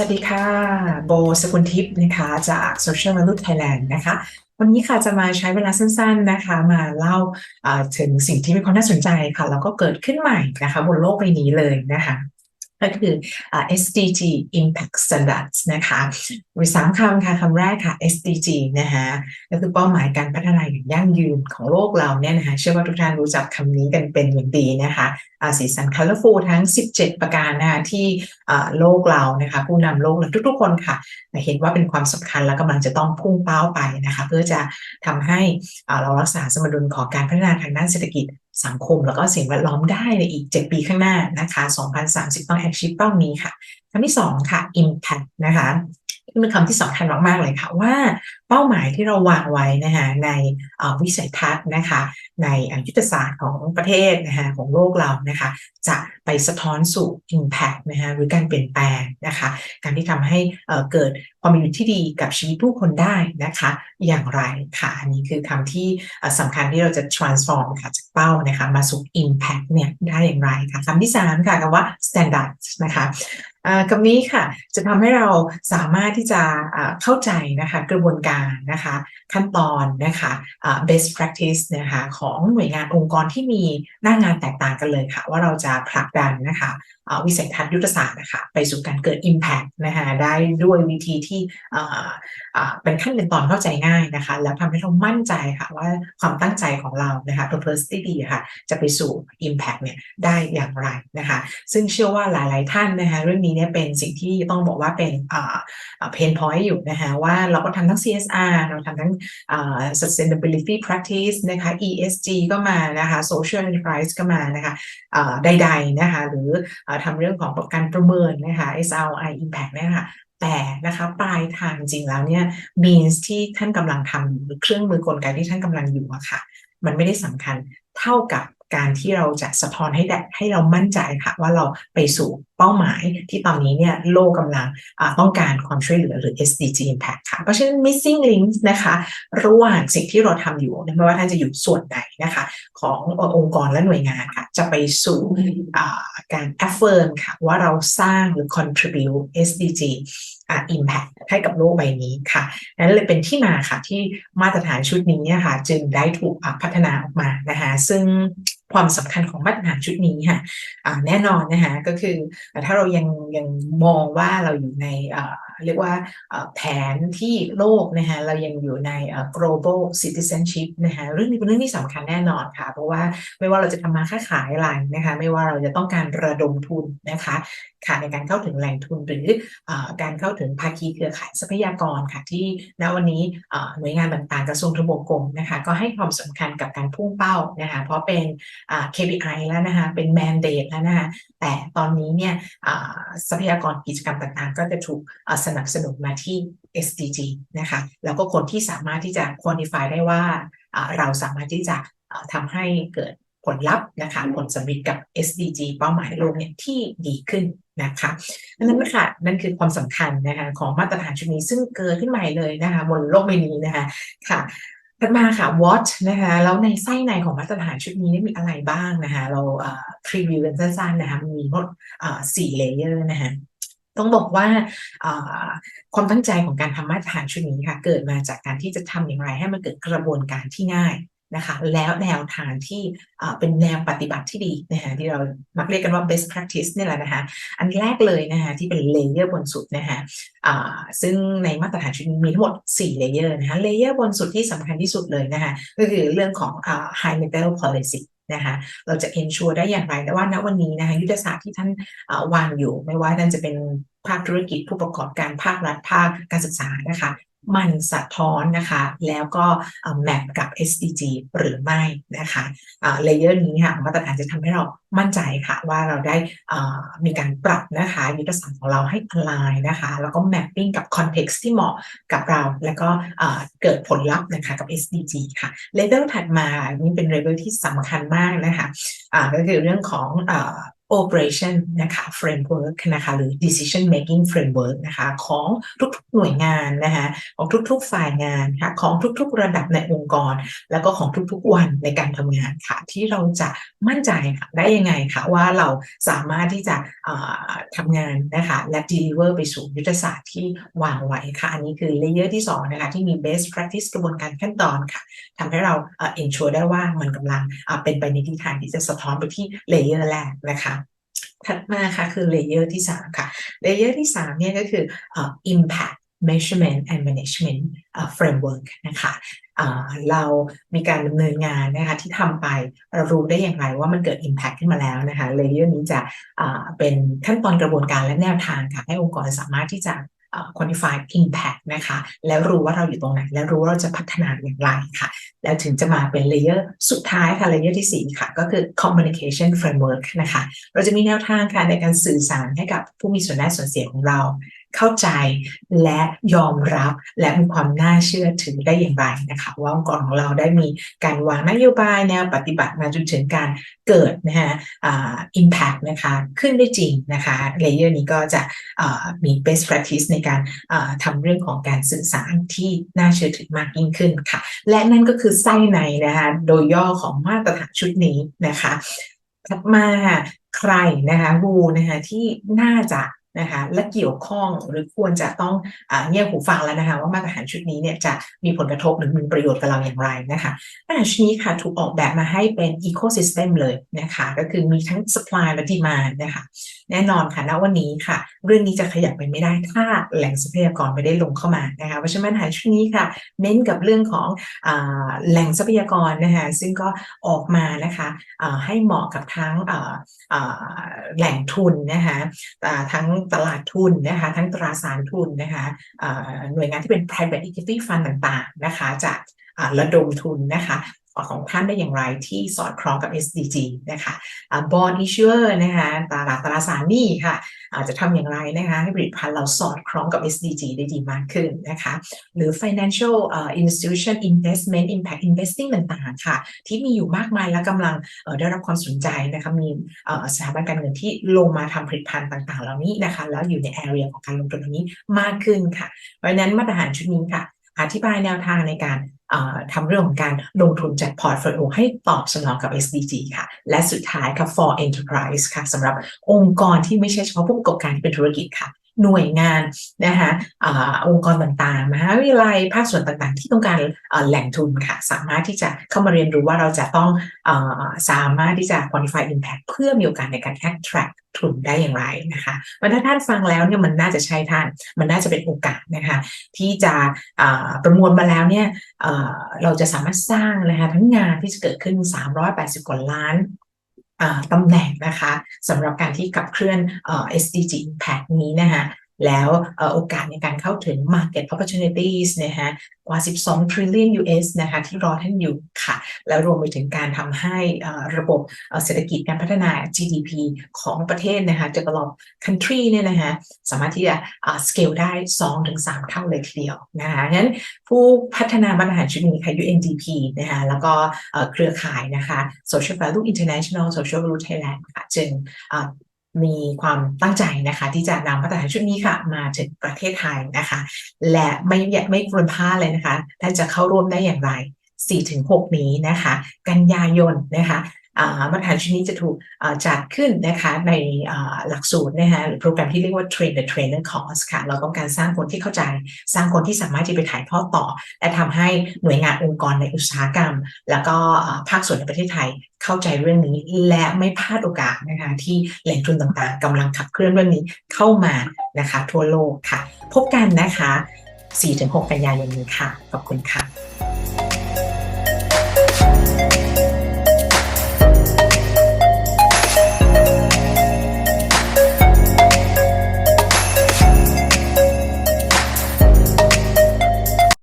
วัสดีค่ะ โบสกุลทิพย์นะคะ จาก Social Value Thailand นะคะ วันนี้ค่ะจะมาใช้เวลาสั้นๆนะคะ มาเล่าอ่าถึงสิ่งที่มีความน่าสนใจค่ะ แล้วก็เกิดขึ้นใหม่นะคะ บนโลกใบนี้เลยนะคะ ก็คือ SDG Impact Standards นะคะมีสามคำค่ะคำแรกค่ะ SDG นะคะก็คือเป้าหมายการพัฒนาอย่างยั่งยืนของโลกเราเนี่ยนะคะเชื่อว่าทุกท่านรู้จักคำนี้กันเป็นอย่างดีนะคะสีสัน colorful ทั้ง 17 ประการนะคะที่โลกเรานะคะผู้นำโลกและทุกๆ คนค่ะ เห็นว่าเป็นความสำคัญและกำลังจะต้องพุ่งเป้าไปนะคะเพื่อจะทำให้เรารักษาสมดุลของการพัฒนาทางด้านเศรษฐกิจ สังคมแล้วก็สิ่งแวดล้อมได้ในอีก 7 ปีข้างหน้านะคะ 2030 ต้องแอคชิปเป้านี้ค่ะคำที่ 2 ค่ะ impact นะคะเป็นคำที่สำคัญมาก ๆ เลยค่ะว่า เป้าหมายที่เราวางไว้นะคะในวิสัยทัศน์นะคะในยุทธศาสตร์ของประเทศนะคะของโลกเรานะคะจะไปสะท้อนสู่ impact นะคะหรือการเปลี่ยนแปลงนะคะการที่ทำให้เกิดความเป็นอยู่ที่ดีกับชีวิตผู้คนได้นะคะอย่างไรค่ะอันนี้คือคำที่สำคัญที่เราจะ transform ค่ะจากเป้านะคะมาสู่ impact เนี่ยได้อย่างไรค่ะคำที่3ค่ะคำว่า standard นะคะคำนี้ค่ะจะทำให้เราสามารถที่จะเข้าใจนะคะกระบวนการนะคะขั้นตอนนะคะ best practice นะคะของหน่วยงานองค์กรที่มีหน้างานแตกต่างกันเลยค่ะ ว่าเราจะผลักดันนะคะวิสัยทัศน์ยุทธศาสตร์นะคะไปสู่การเกิด Impact นะคะได้ด้วยวิธีที่เป็นขั้นเป็นตอนเข้าใจง่ายนะคะ แล้วทำให้เรามั่นใจค่ะว่าความตั้งใจของเรานะคะ purpose ที่ดีค่ะจะไปสู่ Impact เนี่ยได้อย่างไรนะคะ ซึ่งเชื่อว่าหลาย ๆ ท่านนะคะเรื่องนี้เนี่ยเป็นสิ่งที่ต้องบอกว่าเป็นเพนพอยต์อยู่นะคะว่าเราก็ทำทั้ง CSR เราทำทั้ง sustainability practice นะคะ ESG ก็มานะคะ social enterprise ก็มานะคะใดๆนะคะหรือทำเรื่องของการประเมินนะคะ SRI impact เนี่ยค่ะแต่นะคะปลายทางจริงแล้วเนี่ย means ที่ท่านกำลังทำหรือเครื่องมือกลไกที่ท่านกำลังอยู่อะค่ะ มันไม่ได้สำคัญเท่ากับ การที่เราจะสะท้อนให้ได้ให้เรามั่นใจค่ะ ว่าเราไปสู่เป้าหมายที่ตอนนี้เนี่ยโลกกำลังต้องการความช่วยเหลือหรือ SDG impact ค่ะ เพราะฉะนั้น missing links นะคะระหว่างสิ่งที่เราทำอยู่ไม่ว่าท่านจะอยู่ส่วนไหนนะคะ ขององค์กรและหน่วยงานค่ะ จะไปสู่การ affirm ค่ะ ว่าเราสร้างหรือ contribute SDG impact ให้กับโลกใบนี้ค่ะ นั้นเลยเป็นที่มาค่ะที่มาตรฐานชุดนี้เนี่ยค่ะ จึงได้ถูกพัฒนาออกมานะคะซึ่ง ความสำคัญของมาตรฐานชุดนี้ค่ะแน่นอนนะคะก็คือถ้าเรายังยังมองว่าเราอยู่ในเรียกว่าแผนที่โลกนะคะเรายังอยู่ใน global citizenship นะคะเรื่องนี้เป็นเรื่องที่สำคัญแน่นอนค่ะ เพราะว่าไม่ว่าเราจะทำมาค้าขายอะไรนะคะ ไม่ว่าเราจะต้องการระดมทุนนะคะ ค่ะในการเข้าถึงแหล่งทุนหรืออการเข้าถึงภาคีเครือข่ายทรัพยากรค่ะที่ณวันนี้หน่วยงานต่างๆกระทรวงทบวงกรมนะคะก็ให้ความสำคัญกับการพุ่งเป้านะคะเพราะเป็น KPI แล้วนะคะเป็น mandate แล้วนะคะแต่ตอนนี้เนี่ยทรัพยากรกิจกรรมต่างๆ ก็จะถูกสนับสนุนมาที่ SDG นะคะแล้วก็คนที่สามารถที่จะ quantify ได้ว่าเราสามารถที่จะทำให้เกิดผลลัพธ์นะคะผลสำเร็จกับ SDG เป้าหมายโลกเนี่ยที่ดีขึ้น นะคะนั่นค่ะนั่นคือความสำคัญนะคะของมาตรฐานชุดนี้ซึ่งเกิดขึ้นใหม่เลยนะคะบนโลกใบนี้นะคะค่ะถัดมาค่ะ what นะคะแล้วในไส้ในของมาตรฐานชุดนี้มีอะไรบ้างนะคะเราพรีวิวกันสั้นๆนะคะมีหมดสี่เลเยอร์นะคะต้องบอกว่าความตั้งใจของการทำมาตรฐานชุดนี้ค่ะเกิดมาจากการที่จะทำอย่างไรให้มันเกิดกระบวนการที่ง่าย นะคะ แล้วแนวทางที่เป็นแนวปฏิบัติที่ดีนะคะที่เรามักเรียกกันว่า best practice นี่แหละนะคะอันแรกเลยนะคะที่เป็นเลเยอร์บนสุดนะคะซึ่งในมาตรฐานชุดนี้มีทั้งหมด4เลเยอร์นะคะเลเยอร์บนสุดที่สำคัญที่สุดเลยนะคะก็คือเรื่องของ high level policy นะคะเราจะ ensure ได้อย่างไรแต่ว่าณวันนี้นะคะยุทธศาสตร์ที่ท่านวางอยู่ ไม่ว่าท่านจะเป็นภาคธุรกิจผู้ประกอบการภาครัฐภาคการศึกษานะคะ มันสะท้อนนะคะ แล้วก็แมปกับ SDG หรือไม่นะคะเลเยอร์นี้ค่ะมาตรฐานจะทำให้เรามั่นใจค่ะ ว่าเราได้มีการปรับนะคะยุทธศาสตร์ของเราให้อลายนะคะ แล้วก็แมปปิ้งกับคอนเท็กซ์ที่เหมาะกับเรา แล้วก็เกิดผลลัพธ์นะคะกับ SDG ค่ะเลเวลถัดมานี่เป็นเลเวลที่สำคัญมากนะคะก็คือเรื่องของ operation นะคะ framework นะคะหรือ decision making framework นะคะของทุกๆหน่วยงานนะคะของทุกๆฝ่ายงานค่ะของทุกๆระดับในองค์กร แล้วก็ของทุกๆวันในการทำงานค่ะ ที่เราจะมั่นใจค่ะได้ยังไงค่ะว่าเราสามารถที่จะทำงานนะคะและ deliver ไปสู่ยุทธศาสตร์ที่วางไว้ค่ะ อันนี้คือเลเยอร์ที่2นะคะที่มี best practice กระบวนการขั้นตอนค่ะทำให้เรา ensure ได้ว่ามันกำลังเป็นไปในทิศทางที่จะสะท้อนไปที่เลเยอร์แรกนะคะ ถัดมาค่ะคือเลเยอร์ที่3ค่ะเลเยอร์ที่3เนี่ยก็คือ impact measurement and management framework นะคะเรามีการดำเนินงานนะคะที่ทำไปเรารู้ได้อย่างไรว่ามันเกิด Impact ขึ้นมาแล้วนะคะเลเยอร์นี้จะเป็นขั้นตอนกระบวนการและแนวทางค่ะให้องค์กรสามารถที่จะ quantify impact นะคะ แล้วรู้ว่าเราอยู่ตรงไหน แล้วรู้ว่าเราจะพัฒนาอย่างไรค่ะ แล้วถึงจะมาเป็นเลเยอร์สุดท้ายค่ะเลเยอร์ที่ 4 ค่ะ ก็คือ communication framework นะคะ เราจะมีแนวทางค่ะในการสื่อสารให้กับผู้มีส่วนได้ส่วนเสียของเรา เข้าใจและยอมรับและมีความน่าเชื่อถือได้อย่างไรนะคะว่าองค์กรของเราได้มีการวางนโยบายแนวปฏิบัติมาจนถึงการเกิดนะคะอ่า impact นะคะขึ้นได้จริงนะคะเลเยอร์นี้ก็จะมี best practice ในการทำเรื่องของการสื่อสารที่น่าเชื่อถือมากยิ่งขึ้นค่ะ และนั่นก็คือไส้ในนะคะโดยย่อของมาตรฐานชุดนี้นะคะถัดมาใครนะคะบูนะคะที่น่าจะ นะคะและเกี่ยวข้องหรือควรจะต้องอเงี่ยหูฟังแล้วนะคะว่ามาตรฐานชุดนี้เนี่ยจะมีผลกระทบหรือมีประโยชน์กับเราอย่างไรนะคะมาตรฐานชุดนี้ค่ะถูกออกแบบมาให้เป็นอีโคซิสเต็มเลยนะคะก็คือมีทั้ง supply และ demand นะคะแน่นอนค่ะณวันนี้ค่ะ เรื่องนี้จะขยับไปไม่ได้ถ้าแหล่งทรัพยากรไม่ได้ลงเข้ามานะคะเพราะฉะนั้นมาตรฐานชุดนี้ค่ะ เน้นกับเรื่องของอแหล่งทรัพยากรนะคะซึ่งก็ออกมานะคะให้เหมาะกับทั้ง แหล่งทุนนะคะทั้งตลาดทุนนะคะทั้งตราสารทุนนะคะหน่วยงานที่เป็น private equity fund ต่างๆนะคะจะระดมทุนนะคะ ของท่านได้อย่างไรที่สอดคล้องกับ SDG นะคะ bond issuer นะคะตลาดตราสารหนี้ค่ะ อาจจะทำอย่างไรนะคะให้ผลิตภัณฑ์เราสอดคล้องกับ SDG ได้ดีมากขึ้นนะคะหรือ financial institution investment impact investing ต่างๆค่ะ ที่มีอยู่มากมายและกำลังได้รับความสนใจนะคะมีสถาบันการเงินที่ลงมาทำผลิตภัณฑ์ต่างๆ เหล่านี้นะคะแล้วอยู่ใน area ของการลงทุนนี้มากขึ้นค่ะ เพราะฉะนั้นมาตรฐานชุดนี้ค่ะอธิบายแนวทางในการ ทำเรื่องของการลงทุนจัดพอร์ตโฟลิโอให้ตอบสนองกับ SDG ค่ะ และสุดท้ายค่ะ for enterprise ค่ะสำหรับองค์กรที่ไม่ใช่เฉพาะผู้ประกอบการที่เป็นธุรกิจค่ะ หน่วยงานนะคะอองค์กรต่างๆมหาวิทยาลัยภาคส่วนต่างๆ ที่ต้องการแหล่งทุนค่ะสามารถที่จะเข้ามาเรียนรู้ว่าเราจะต้องอสามารถที่จะ quantify impact เพื่อมีโอกาสในการ attract ทุนได้อย่างไรนะคะวันถ้าท่านฟังแล้วเนี่ยมันน่าจะใช่ท่าน มันน่าจะเป็นโอกาสนะคะที่จะประมวลมาแล้วเนี่ยเราจะสามารถสร้างนะคะทั้งงานที่จะเกิดขึ้น 380 กว่าล้าน ตำแหน่งนะคะสำหรับการที่ขับเคลื่อน SDG Impact นี้นะคะ แล้วโอกาสในการเข้าถึง market opportunities นะคะกว่า 12 trillion US นะคะที่รอท่านอยู่ค่ะ แล้วรวมไปถึงการทำให้ระบบเศรษฐกิจการพัฒนา GDP ของประเทศนะคะ develop country เนี่ยนะคะสามารถที่จะ scale ได้ 2-3 เท่าเลยทีเดียวนะคะงั้นผู้พัฒนามาตรฐานชุดนี้ค่ะ UNDP นะคะแล้วก็เครือข่ายนะคะ Social Value International Social Value Thailand ค่ะจึง มีความตั้งใจนะคะ ที่จะนำมาตรฐานชุดนี้ค่ะ มาถึงประเทศไทยนะคะ และไม่ไม่ควรพลาดเลยนะคะท่านจะเข้าร่วมได้อย่างไร4-6 นี้นะคะ กันยายนนะคะ มาตรฐานชุดนี้จะถูกจัดขึ้นนะคะในหลักสูตรนะคะหรือโปรแกรมที่เรียกว่า Train the Trainer Course ค่ะ เราต้องการสร้างคนที่เข้าใจ สร้างคนที่สามารถที่ไปถ่ายทอดต่อ และทำให้หน่วยงานองค์กรในอุตสาหกรรม แล้วก็ภาคส่วนในประเทศไทยเข้าใจเรื่องนี้และไม่พลาดโอกาสนะคะที่แหล่งทุนต่างๆกำลังขับเคลื่อนเรื่องนี้เข้ามานะคะทั่วโลกค่ะ พบกันนะคะ 4-6 กันยายนนี้ค่ะ ขอบคุณค่ะ